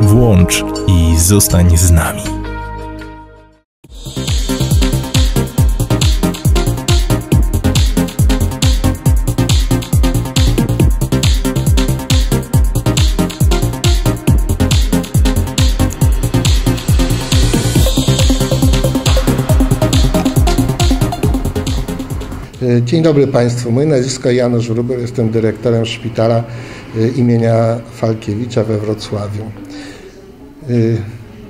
Włącz i zostań z nami. Dzień dobry Państwu. Moje nazwisko Janusz Wróbel, jestem dyrektorem szpitala y, imienia Falkiewicza we Wrocławiu. Y,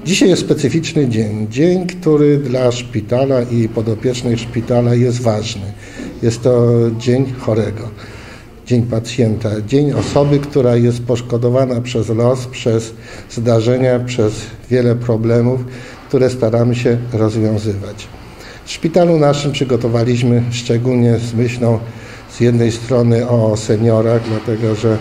Dzisiaj jest specyficzny dzień. Dzień, który dla szpitala i podopiecznych szpitala jest ważny. Jest to dzień chorego, dzień pacjenta, dzień osoby, która jest poszkodowana przez los, przez zdarzenia, przez wiele problemów, które staramy się rozwiązywać. W szpitalu naszym przygotowaliśmy szczególnie z myślą z jednej strony o seniorach, dlatego że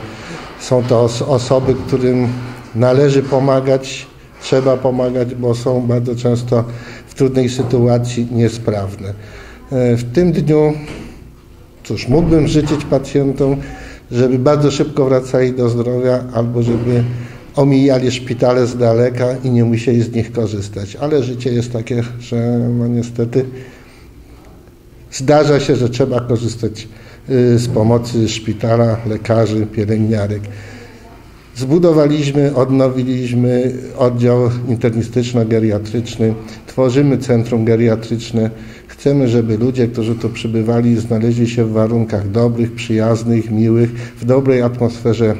są to os osoby, którym należy pomagać, trzeba pomagać, bo są bardzo często w trudnej sytuacji niesprawne. W tym dniu, cóż, mógłbym życzyć pacjentom, żeby bardzo szybko wracali do zdrowia albo żeby omijali szpitale z daleka i nie musieli z nich korzystać. Ale życie jest takie, że no niestety zdarza się, że trzeba korzystać z pomocy szpitala, lekarzy, pielęgniarek. Zbudowaliśmy, odnowiliśmy oddział internistyczno-geriatryczny, tworzymy centrum geriatryczne. Chcemy, żeby ludzie, którzy tu przybywali, znaleźli się w warunkach dobrych, przyjaznych, miłych, w dobrej atmosferze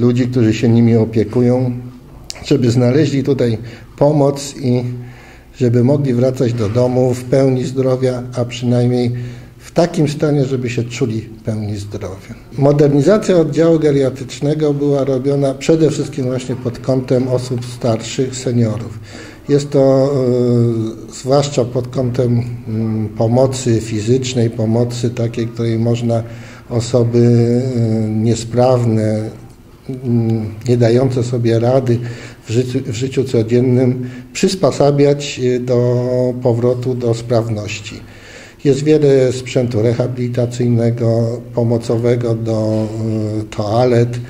ludzi, którzy się nimi opiekują, żeby znaleźli tutaj pomoc i żeby mogli wracać do domu w pełni zdrowia, a przynajmniej takim stanie, żeby się czuli pełni zdrowia. Modernizacja oddziału geriatrycznego była robiona przede wszystkim właśnie pod kątem osób starszych, seniorów. Jest to y, zwłaszcza pod kątem y, pomocy fizycznej, pomocy takiej, której można osoby y, niesprawne, nie dające sobie rady w życiu, w życiu codziennym przysposabiać do powrotu do sprawności. Jest wiele sprzętu rehabilitacyjnego, pomocowego do toalet.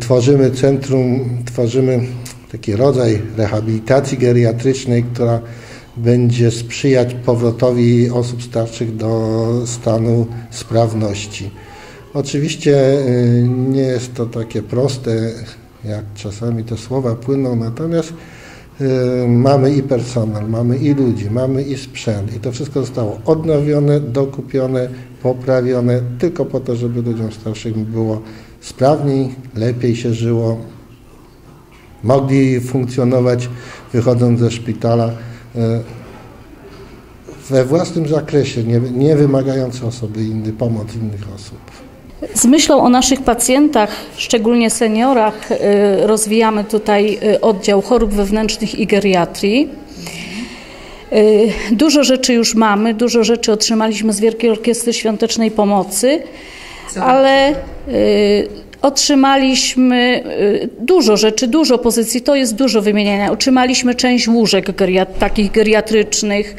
Tworzymy centrum, tworzymy taki rodzaj rehabilitacji geriatrycznej, która będzie sprzyjać powrotowi osób starszych do stanu sprawności. Oczywiście nie jest to takie proste, jak czasami te słowa płyną, natomiast mamy i personel, mamy i ludzi, mamy i sprzęt i to wszystko zostało odnowione, dokupione, poprawione tylko po to, żeby ludziom starszym było sprawniej, lepiej się żyło, mogli funkcjonować wychodząc ze szpitala we własnym zakresie, nie, nie wymagając osoby innej, pomoc innych osób. Z myślą o naszych pacjentach, szczególnie seniorach, rozwijamy tutaj oddział chorób wewnętrznych i geriatrii. Dużo rzeczy już mamy, dużo rzeczy otrzymaliśmy z Wielkiej Orkiestry Świątecznej Pomocy, ale otrzymaliśmy dużo rzeczy, dużo pozycji, to jest dużo wymieniania. Otrzymaliśmy część łóżek geriat takich geriatrycznych,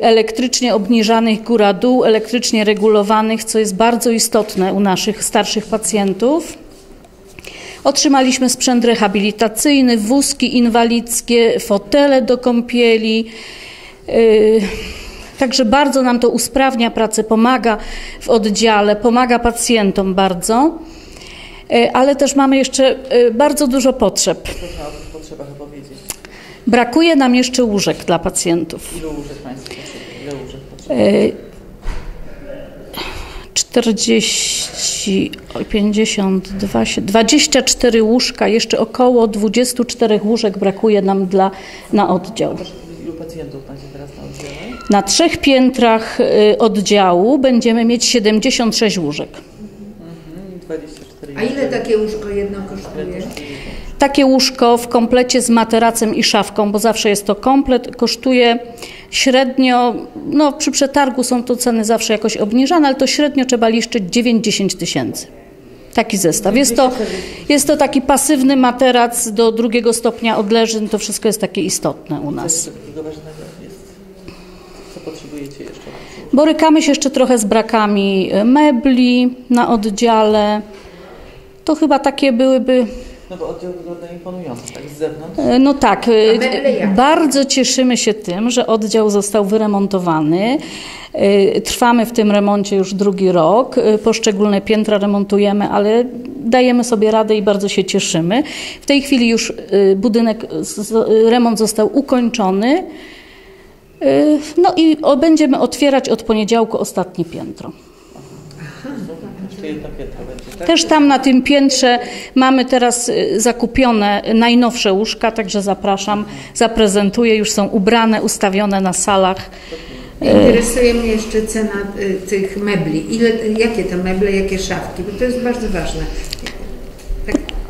elektrycznie obniżanych góra-dół, elektrycznie regulowanych, co jest bardzo istotne u naszych starszych pacjentów. Otrzymaliśmy sprzęt rehabilitacyjny, wózki inwalidzkie, fotele do kąpieli. Także bardzo nam to usprawnia pracę, pomaga w oddziale, pomaga pacjentom bardzo. Ale też mamy jeszcze bardzo dużo potrzeb. Proszę o tych potrzebach opowiedzieć. Brakuje nam jeszcze łóżek dla pacjentów. Ilu łóżek Państwo? Ile łóżek potrzebują? 40, 52, 24 łóżka, jeszcze około 24 łóżek brakuje nam dla, na oddział. Ilu pacjentów macie teraz na oddziale? Na trzech piętrach y, oddziału będziemy mieć 76 łóżek. Mhm, 24 A ile takie łóżko jedno kosztuje? Takie łóżko w komplecie z materacem i szafką, bo zawsze jest to komplet, kosztuje średnio, no przy przetargu są to ceny zawsze jakoś obniżane, ale to średnio trzeba liczyć 9-10 tysięcy. Taki zestaw. Jest to, jest to taki pasywny materac do drugiego stopnia odleżyn, to wszystko jest takie istotne u nas. Co potrzebujecie jeszcze? Borykamy się jeszcze trochę z brakami mebli na oddziale. To chyba takie byłyby No bo oddział wygląda imponująco, tak z zewnątrz. E, No tak, e, bardzo cieszymy się tym, że oddział został wyremontowany. E, Trwamy w tym remoncie już drugi rok. Poszczególne piętra remontujemy, ale dajemy sobie radę i bardzo się cieszymy. W tej chwili już budynek, remont został ukończony. No i będziemy otwierać od poniedziałku ostatnie piętro. Jeszcze jedno piętro będzie, tak? Też tam na tym piętrze mamy teraz y, zakupione najnowsze łóżka, także zapraszam, zaprezentuję, już są ubrane, ustawione na salach. Interesuje mnie jeszcze cena y, tych mebli. Ile, jakie to meble, jakie szafki, bo to jest bardzo ważne.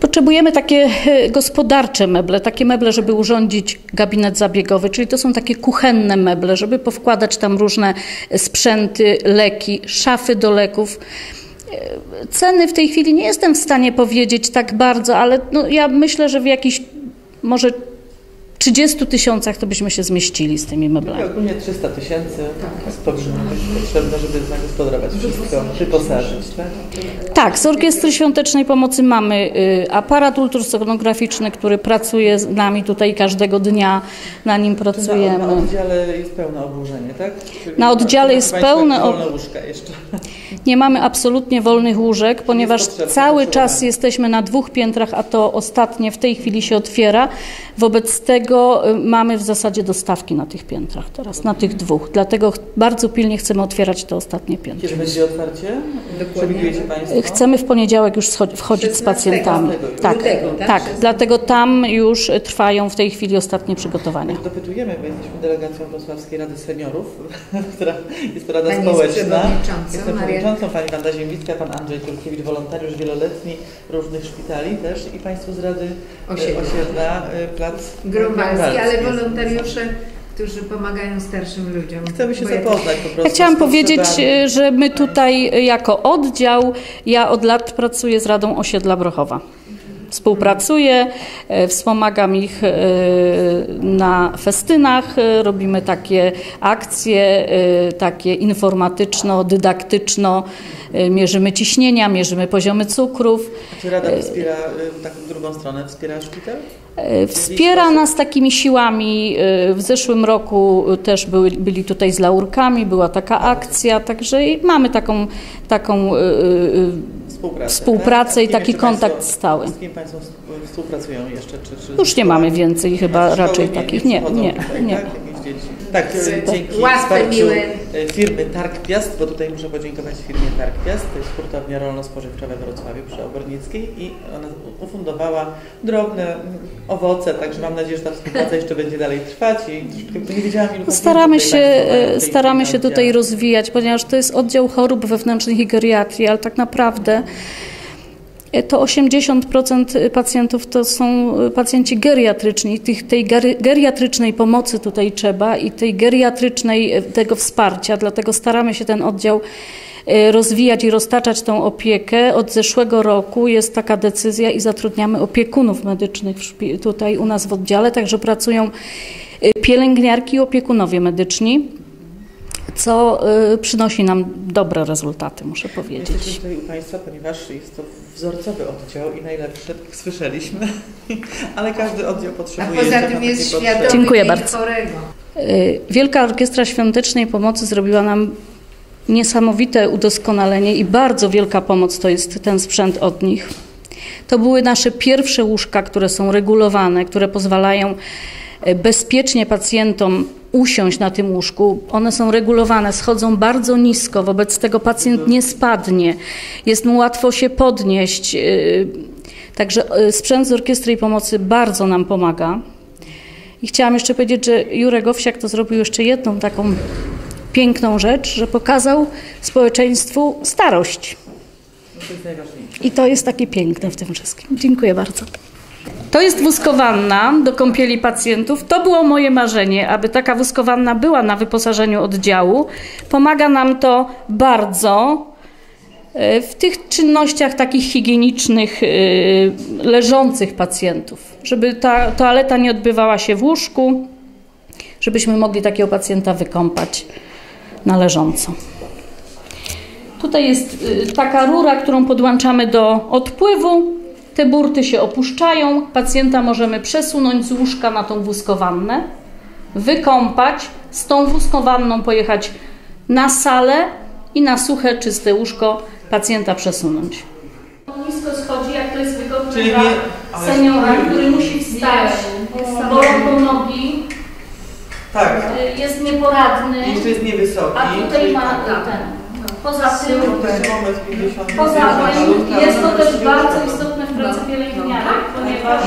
Potrzebujemy takie y, gospodarcze meble, takie meble, żeby urządzić gabinet zabiegowy, czyli to są takie kuchenne meble, żeby powkładać tam różne sprzęty, leki, szafy do leków. Ceny w tej chwili nie jestem w stanie powiedzieć tak bardzo, ale no ja myślę, że w jakichś może 30 tysiącach to byśmy się zmieścili z tymi meblami. ogólnie 300 tysięcy powinno być potrzebne, żeby zagospodarować wszystko, wyposażyć, tak? Tak, z Orkiestry Świątecznej Pomocy mamy y, aparat ultrasonograficzny, który pracuje z nami tutaj każdego dnia, na nim pracujemy. na oddziale jest pełne obłożenie, tak? Czyli Na oddziale jest pełne ob- wolne łóżka jeszcze. Nie mamy absolutnie wolnych łóżek, ponieważ cały czas jesteśmy na dwóch piętrach, a to ostatnie w tej chwili się otwiera. Wobec tego y, mamy w zasadzie dostawki na tych piętrach teraz, na tych dwóch. Dlatego bardzo pilnie chcemy otwierać te ostatnie piętra. Kiedy będzie otwarcie? Przewidujecie Państwo? Chcemy w poniedziałek już wchodzić z 16 pacjentami. Tak, lutego, tak? tak. 16. Dlatego tam już trwają w tej chwili ostatnie przygotowania. Dopytujemy, bo jesteśmy delegacją Wrocławskiej Rady Seniorów, która jest to Rada Pani jest Społeczna. przewodniczącą, Jestem przewodniczącą, pani Wanda Ziemlicka, pan Andrzej Turkiewicz, wolontariusz wieloletni różnych szpitali też i Państwo z Rady e, Osiedla. Osiedla, Plac Grunwaldzki, ale wolontariusze, którzy pomagają starszym ludziom. Chcemy się zapoznać po prostu Ja chciałam powiedzieć, że my tutaj jako oddział, ja od lat pracuję z Radą Osiedla Brochowa. Współpracuję, e, wspomagam ich e, na festynach, e, robimy takie akcje, takie informatyczno-dydaktyczno, mierzymy ciśnienia, mierzymy poziomy cukrów. Czy Rada wspiera taką drugą stronę, wspiera szpital? E, Wspiera nas takimi siłami. e, W zeszłym roku też były, byli tutaj z laurkami, była taka akcja, także i mamy taką, taką e, Współpracę, Współpracę tak? i taki kontakt państwo, stały. Z kim Państwo współpracują jeszcze? Czy, czy Już nie mamy więcej chyba raczej takich. Nie, nie, tutaj, nie. Tak, e, dzięki wsparciu miłe. e, firmy Targ Piast, bo tutaj muszę podziękować firmie Targ Piast, to jest hurtownia rolno-spożywcza we Wrocławiu przy Obornickiej i ona ufundowała drobne owoce, także mam nadzieję, że ta współpraca jeszcze będzie dalej trwać i troszkę nie wiedziałam ilu Staramy pacjentów się, e, staramy się tutaj rozwijać, ponieważ to jest oddział chorób wewnętrznych i geriatrii, ale tak naprawdę e, to 80% pacjentów to są e, pacjenci geriatryczni. Tych, tej geri- geriatrycznej pomocy tutaj trzeba i tej geriatrycznej e, tego wsparcia, dlatego staramy się ten oddział e, rozwijać i roztaczać tą opiekę. Od zeszłego roku jest taka decyzja i zatrudniamy opiekunów medycznych tutaj u nas w oddziale, także pracują e, pielęgniarki i opiekunowie medyczni, co e, przynosi nam dobre rezultaty, muszę powiedzieć. Jesteśmy tutaj u Państwa, ponieważ jest to wzorcowy oddział i najlepszy, jak słyszeliśmy, ale każdy oddział A potrzebuje poza jeszcze tym jest świadomy. Dziękuję bardzo. chorego. Y, Wielka Orkiestra Świątecznej Pomocy zrobiła nam niesamowite udoskonalenie i bardzo wielka pomoc to jest ten sprzęt od nich. To były nasze pierwsze łóżka, które są regulowane, które pozwalają y, bezpiecznie pacjentom usiąść na tym łóżku. One są regulowane, schodzą bardzo nisko, wobec tego pacjent nie spadnie, jest mu łatwo się podnieść. y, Także y, sprzęt z Orkiestry i Pomocy bardzo nam pomaga. I chciałam jeszcze powiedzieć, że Jurek Owsiak to zrobił jeszcze jedną taką piękną rzecz, że pokazał społeczeństwu starość. I to jest takie piękne w tym wszystkim. Dziękuję bardzo. To jest wózkowanna do kąpieli pacjentów. To było moje marzenie, aby taka wózkowanna była na wyposażeniu oddziału. Pomaga nam to bardzo e, w tych czynnościach takich higienicznych e, leżących pacjentów, żeby ta toaleta nie odbywała się w łóżku, żebyśmy mogli takiego pacjenta wykąpać na leżąco. Tutaj jest y, taka rura, którą podłączamy do odpływu te burty się opuszczają, pacjenta możemy przesunąć z łóżka na tą wózkowannę, wykąpać, z tą wózkowanną pojechać na salę i na suche, czyste łóżko pacjenta przesunąć. Nisko schodzi, jak to jest wygodne Czyli dla seniora, który musi wstać, bolą nogi, Tak. y, jest nieporadny, Jeszcze jest niewysoki. a tutaj ma ten. Poza tym, Tutaj moment 50. poza tym jest to też bardzo istotne w pracy pielęgniarek, ponieważ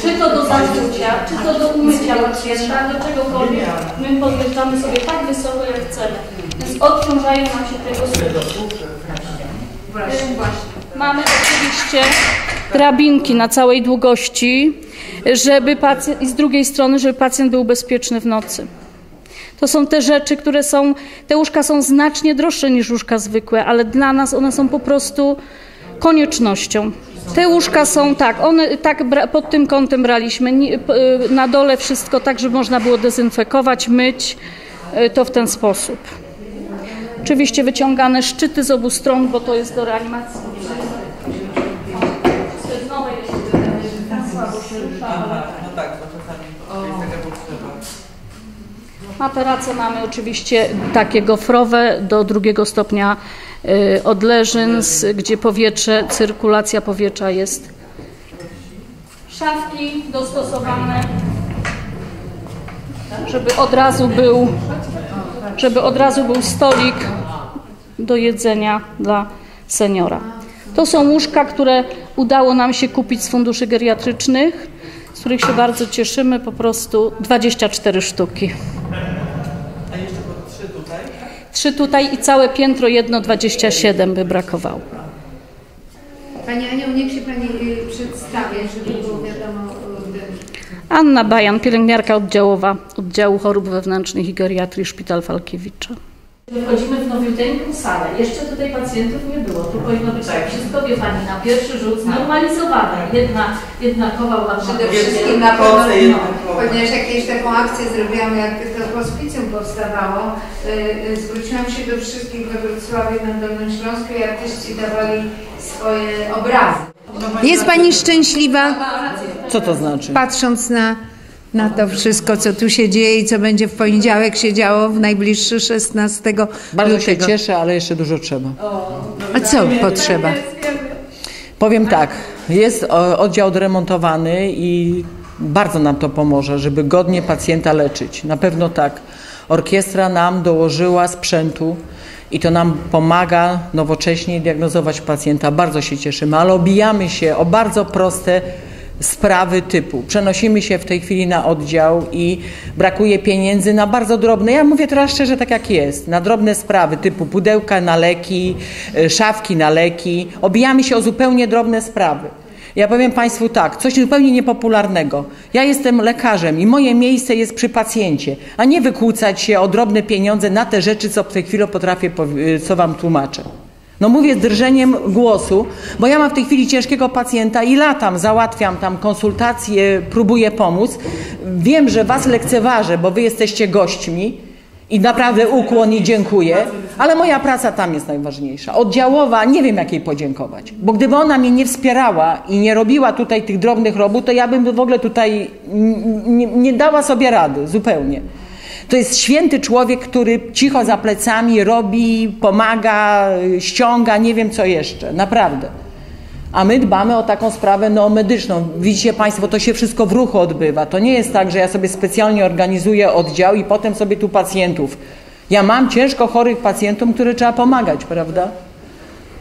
czy to do zatrucia, czy to do umycia pacjenta, do czegokolwiek, my podjeżdżamy sobie tak wysoko jak chcemy. Więc odciążają nam się tego słupy. Mamy oczywiście drabinki na całej długości, żeby pacjent, i z drugiej strony, żeby pacjent był bezpieczny w nocy. To są te rzeczy, które są, te łóżka są znacznie droższe niż łóżka zwykłe, ale dla nas one są po prostu koniecznością. Te łóżka są tak, one tak pod tym kątem braliśmy. Y, Na dole wszystko tak, żeby można było dezynfekować, myć, y, to w ten sposób. Oczywiście wyciągane szczyty z obu stron, bo to jest do reanimacji. No tak, bo potrzeba. Materace mamy oczywiście takie gofrowe do drugiego stopnia y, odleżyn, gdzie powietrze, cyrkulacja powietrza jest. Szafki dostosowane, żeby od razu był, żeby od razu był stolik do jedzenia dla seniora. To są łóżka, które udało nam się kupić z funduszy geriatrycznych, z których się bardzo cieszymy, po prostu 24 sztuki. A jeszcze po trzy tutaj. Trzy tutaj i całe piętro, jedno 27 by brakowało. Pani Aniu, niech się Pani y, przedstawia, żeby było wiadomo. y, Anna Bajan, pielęgniarka oddziałowa oddziału chorób wewnętrznych i geriatrii Szpital Falkiewicza. Wchodzimy w nowiuteńką salę. Jeszcze tutaj pacjentów nie było. Tu powinno być tak, wszystko wie Pani na pierwszy rzut znormalizowane. Jedna, jednakowa ładna Przede wszystkim na pewno, no, ponieważ jakieś taką akcję zrobiłam, jak to hospicjum powstawało, y, y, zwróciłam się do wszystkich we Wrocławiu na Dolnym Śląsku i artyści dawali swoje obrazy. Jest Pani szczęśliwa, Co to znaczy? patrząc na, na to wszystko, co tu się dzieje i co będzie w poniedziałek się działo w najbliższy 16 Bardzo się lutego. cieszę, ale jeszcze dużo trzeba. A co potrzeba? Powiem tak, jest oddział odremontowany i bardzo nam to pomoże, żeby godnie pacjenta leczyć. Na pewno tak. Orkiestra nam dołożyła sprzętu i to nam pomaga nowocześnie diagnozować pacjenta. Bardzo się cieszymy, ale obijamy się o bardzo proste sprawy typu. Przenosimy się w tej chwili na oddział i brakuje pieniędzy na bardzo drobne, ja mówię teraz szczerze tak jak jest, na drobne sprawy typu pudełka na leki, y, szafki na leki. Obijamy się o zupełnie drobne sprawy. Ja powiem Państwu tak, coś zupełnie niepopularnego. Ja jestem lekarzem i moje miejsce jest przy pacjencie, a nie wykłócać się o drobne pieniądze na te rzeczy, co w tej chwili potrafię, powi- co Wam tłumaczę. No mówię z drżeniem głosu, bo ja mam w tej chwili ciężkiego pacjenta i latam, załatwiam tam konsultacje, próbuję pomóc. Wiem, że Was lekceważę, bo Wy jesteście gośćmi i naprawdę ukłon i dziękuję, ale moja praca tam jest najważniejsza. Oddziałowa, nie wiem jak jej podziękować, bo gdyby ona mnie nie wspierała i nie robiła tutaj tych drobnych robót, to ja bym w ogóle tutaj nie dała sobie rady zupełnie. To jest święty człowiek, który cicho za plecami robi, pomaga, ściąga, nie wiem co jeszcze, naprawdę. A my dbamy o taką sprawę no, medyczną. Widzicie Państwo, to się wszystko w ruchu odbywa. To nie jest tak, że ja sobie specjalnie organizuję oddział i potem sobie tu pacjentów. Ja mam ciężko chorych pacjentów, które trzeba pomagać, prawda?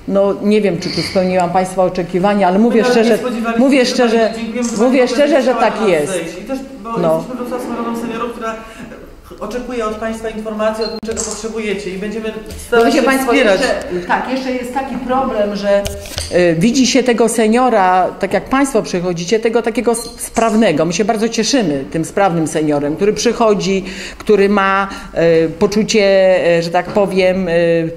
No nie wiem, czy tu spełniłam Państwa oczekiwania, ale mówię nawet szczerze, mówię szczerze, mówię szczerze, że tak jest. I też, bo No. jesteśmy Seniorów, która oczekuje od Państwa informacji o tym, czego potrzebujecie i będziemy Bo starać się Państwo, wspierać. jeszcze, tak, jeszcze jest taki problem, że y, widzi się tego seniora, tak jak Państwo przychodzicie, tego takiego sprawnego. My się bardzo cieszymy tym sprawnym seniorem, który przychodzi, który ma y, poczucie, y, że tak powiem,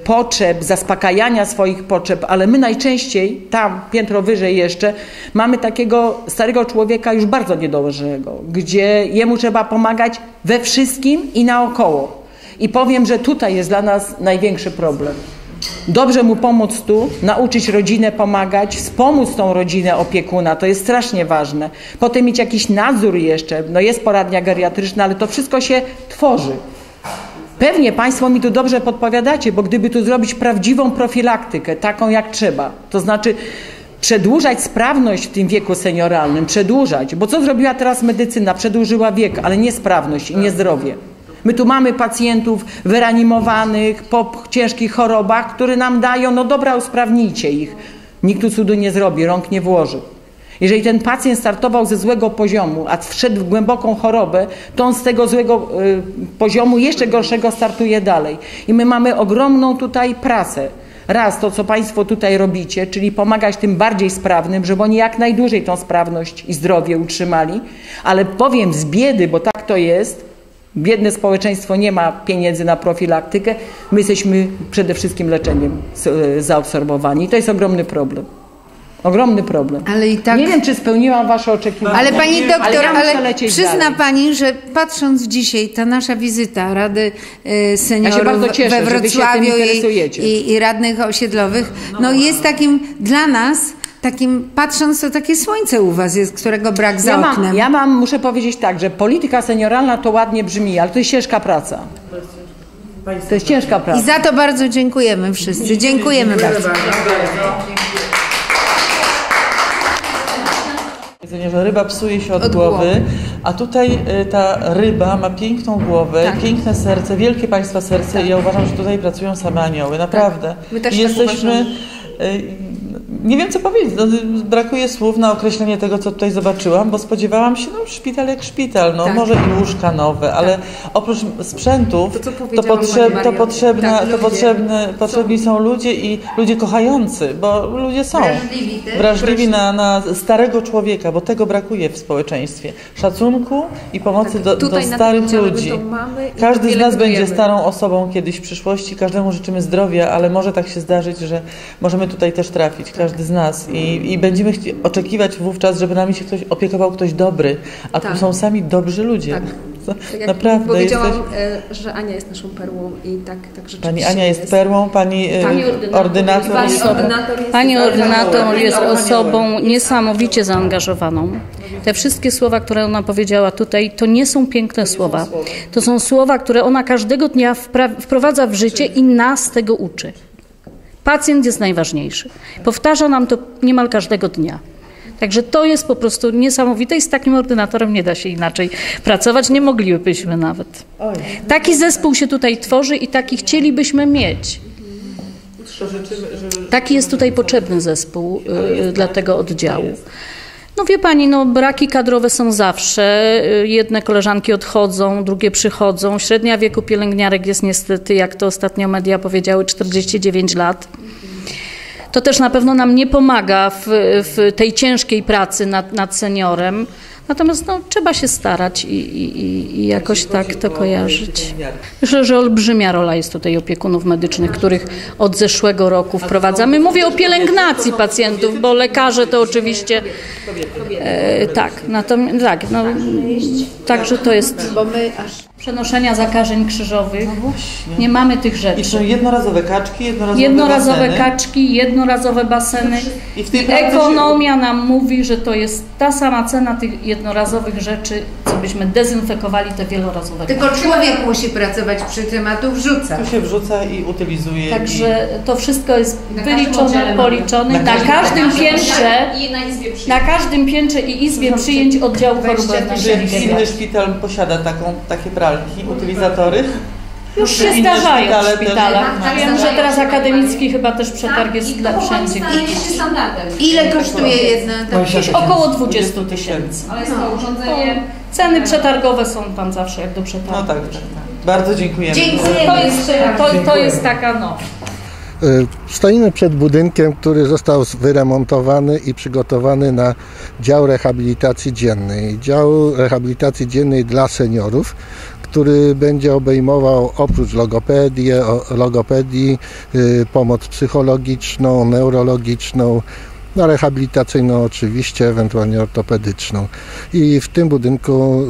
potrzeb, zaspokajania swoich potrzeb, ale my najczęściej, tam piętro wyżej jeszcze, mamy takiego starego człowieka już bardzo niedołężnego, gdzie jemu trzeba pomagać we wszystkim i naokoło. I powiem, że tutaj jest dla nas największy problem. Dobrze mu pomóc tu, nauczyć rodzinę pomagać, wspomóc tą rodzinę opiekuna, to jest strasznie ważne. Potem mieć jakiś nadzór jeszcze, no jest poradnia geriatryczna, ale to wszystko się tworzy. Pewnie Państwo mi tu dobrze podpowiadacie, bo gdyby tu zrobić prawdziwą profilaktykę, taką jak trzeba, to znaczy przedłużać sprawność w tym wieku senioralnym, przedłużać, bo co zrobiła teraz medycyna? Przedłużyła wiek, ale nie sprawność i nie zdrowie. My tu mamy pacjentów wyreanimowanych po ciężkich chorobach, które nam dają, no dobra, usprawnijcie ich. Nikt tu cudu nie zrobi, rąk nie włoży. Jeżeli ten pacjent startował ze złego poziomu, a wszedł w głęboką chorobę, to on z tego złego y, poziomu jeszcze gorszego startuje dalej. I my mamy ogromną tutaj pracę. Raz to, co Państwo tutaj robicie, czyli pomagać tym bardziej sprawnym, żeby oni jak najdłużej tą sprawność i zdrowie utrzymali, ale powiem z biedy, bo tak to jest, biedne społeczeństwo nie ma pieniędzy na profilaktykę, my jesteśmy przede wszystkim leczeniem e, zaabsorbowani. To jest ogromny problem. Ogromny problem. Ale i tak... Nie wiem, czy spełniłam Wasze oczekiwania. Ale pani doktor, ale, ja ale przyzna dalej. pani, że patrząc dzisiaj, ta nasza wizyta Rady y, Seniorów bardzo cieszę, we Wrocławiu i, i, i radnych osiedlowych, no jest takim dla nas, takim patrząc to takie słońce u was jest, którego brak za Ja oknem. mam, ja mam, muszę powiedzieć tak, że polityka senioralna to ładnie brzmi, ale to jest ciężka praca. To jest ciężka praca. I za to bardzo dziękujemy wszyscy. Dziękujemy bardzo. Powiedzenie, że ryba psuje się od, Od głowy, głowy. a tutaj y, ta ryba ma piękną głowę, Tak. piękne serce, wielkie Państwa serce i ja uważam, że tutaj pracują same anioły, naprawdę. My też I tak jesteśmy... uważamy. Nie wiem co powiedzieć, no, brakuje słów na określenie tego, co tutaj zobaczyłam, bo spodziewałam się, no szpital jak szpital, no Tak. może i łóżka nowe, ale oprócz sprzętów To, to, potrzeb, to, potrzebna, Tak, to potrzebne, potrzebni są ludzie i ludzie kochający, bo ludzie są Wrażliwi też. wrażliwi na, na starego człowieka, bo tego brakuje w społeczeństwie. Szacunku i pomocy Tak, do, do starych ludzi. Każdy z nas będzie starą osobą kiedyś w przyszłości, każdemu życzymy zdrowia, ale może tak się zdarzyć, że możemy tutaj też trafić, każdy z nas i, i będziemy chci- oczekiwać wówczas, żeby nami się ktoś opiekował, ktoś dobry, a Tak. tu są sami dobrzy ludzie. Tak. Tak jak Naprawdę powiedziałam, jesteś... e, że Ania jest naszą perłą i tak, tak rzeczywiście Pani Ania jest perłą, pani, e, Pani ordynator, Pani jest ordynator jest Pani ordynator jest osobą niesamowicie zaangażowaną. Te wszystkie słowa, które ona powiedziała tutaj, to nie są piękne słowa. To są słowa, które ona każdego dnia wpra- wprowadza w życie i nas tego uczy. Pacjent jest najważniejszy. Powtarza nam to niemal każdego dnia. Także to jest po prostu niesamowite i z takim ordynatorem nie da się inaczej pracować, nie moglibyśmy nawet. Taki zespół się tutaj tworzy i taki chcielibyśmy mieć. Taki jest tutaj potrzebny zespół y, dla tego oddziału. No wie pani, no braki kadrowe są zawsze. Y, Jedne koleżanki odchodzą, drugie przychodzą. Średnia wieku pielęgniarek jest niestety, jak to ostatnio media powiedziały, 49 lat. To też na pewno nam nie pomaga w, w tej ciężkiej pracy nad, nad seniorem. Natomiast no, trzeba się starać i, i, i- jakoś tak to kojarzyć. Myślę, że olbrzymia rola jest tutaj opiekunów medycznych, których od zeszłego roku wprowadzamy. Mówię o pielęgnacji pacjentów, bo lekarze to oczywiście e, tak, natomiast tak, no, także to jest przenoszenia zakażeń krzyżowych. No. Nie mamy tych I rzeczy. są jednorazowe kaczki, jednorazowe, Jednorazowe baseny. kaczki, jednorazowe baseny. I w tej pracy się- Ekonomia nam mówi, że to jest ta sama cena tych jednorazowych rzeczy, co byśmy dezynfekowali te wielorazowe tylko człowiek musi pracować przy tym, a tu wrzuca. Tu się wrzuca i utylizuje. Także to wszystko jest wyliczone, policzone. Na Na każdym- piętrze, I na izbie przyjęć. na każdym piętrze i izbie przyjęć oddziału chorób wewnętrznych. inny szpital posiada taką, takie pralki, utylizatory? Już się zdarzają szpitale w też- szpitalach. Tak, Wiem, że teraz akademicki chyba też przetarg jest dla wszędzie. Ile kosztuje jedna? Około 20 tysięcy. Ale jest to urządzenie. Ceny przetargowe są tam zawsze jak do przetargu. No tak, tak, tak. Bardzo dziękujemy. Dziękuję. To jest, to, to jest taka no. Y, Stoimy przed budynkiem, który został wyremontowany i przygotowany na dział rehabilitacji dziennej. Dział rehabilitacji dziennej dla seniorów, który będzie obejmował oprócz logopedii, logopedii y, pomoc psychologiczną, neurologiczną, no rehabilitacyjną oczywiście, ewentualnie ortopedyczną. I w tym budynku,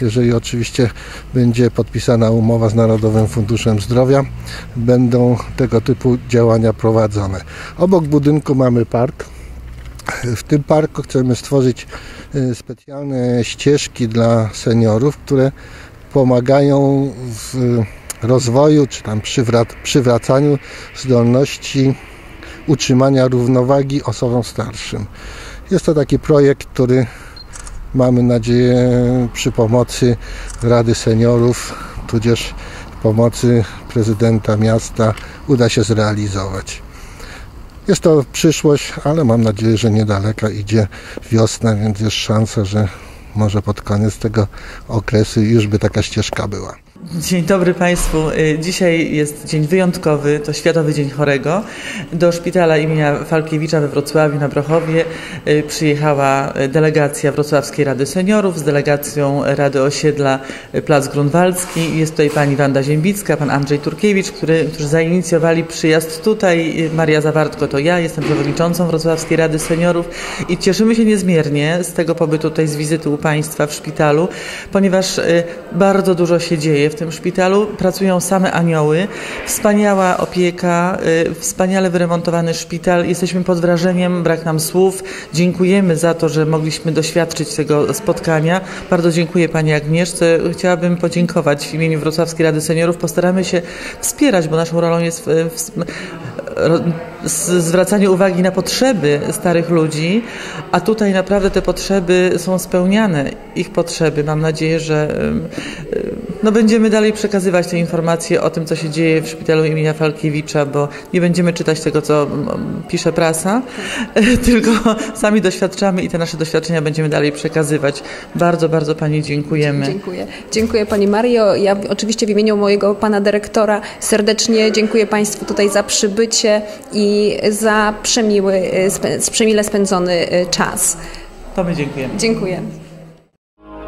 jeżeli oczywiście będzie podpisana umowa z Narodowym Funduszem Zdrowia, będą tego typu działania prowadzone. Obok budynku mamy park. W tym parku chcemy stworzyć y, specjalne ścieżki dla seniorów, które pomagają w rozwoju czy tam przywrac- przywracaniu zdolności utrzymania równowagi osobom starszym. Jest to taki projekt, który mamy nadzieję przy pomocy Rady Seniorów, tudzież pomocy prezydenta miasta uda się zrealizować. Jest to przyszłość, ale mam nadzieję, że niedaleka idzie wiosna, więc jest szansa, że może pod koniec tego okresu już by taka ścieżka była. Dzień dobry Państwu. Y, Dzisiaj jest dzień wyjątkowy, to Światowy Dzień Chorego. Do szpitala imienia Falkiewicza we Wrocławiu na Brochowie y, przyjechała delegacja Wrocławskiej Rady Seniorów z delegacją Rady Osiedla y, Plac Grunwaldzki. Jest tutaj pani Wanda Ziębicka, pan Andrzej Turkiewicz, który, którzy zainicjowali przyjazd tutaj. Maria Zawartko to ja, jestem przewodniczącą Wrocławskiej Rady Seniorów i cieszymy się niezmiernie z tego pobytu tutaj, z wizyty u Państwa w szpitalu, ponieważ y, bardzo dużo się dzieje w tym szpitalu. Pracują same anioły, wspaniała opieka, y, wspaniale wyremontowany szpital. Jesteśmy pod wrażeniem, brak nam słów. Dziękujemy za to, że mogliśmy doświadczyć tego spotkania. Bardzo dziękuję Pani Agnieszce. Chciałabym podziękować w imieniu Wrocławskiej Rady Seniorów. Postaramy się wspierać, bo naszą rolą jest zwracanie uwagi na potrzeby starych ludzi, a tutaj naprawdę te potrzeby są spełniane. Ich potrzeby. Mam nadzieję, że no, będziemy dalej przekazywać te informacje o tym, co się dzieje w szpitalu imienia Falkiewicza, bo nie będziemy czytać tego, co pisze prasa, tylko sami doświadczamy i te nasze doświadczenia będziemy dalej przekazywać. Bardzo, bardzo Pani dziękujemy. Dziękuję. Dziękuję Pani Mario. Ja oczywiście w imieniu mojego Pana Dyrektora serdecznie dziękuję Państwu tutaj za przybycie i za przemiły, spę- przemile spędzony y, czas. To my dziękujemy. Dziękuję.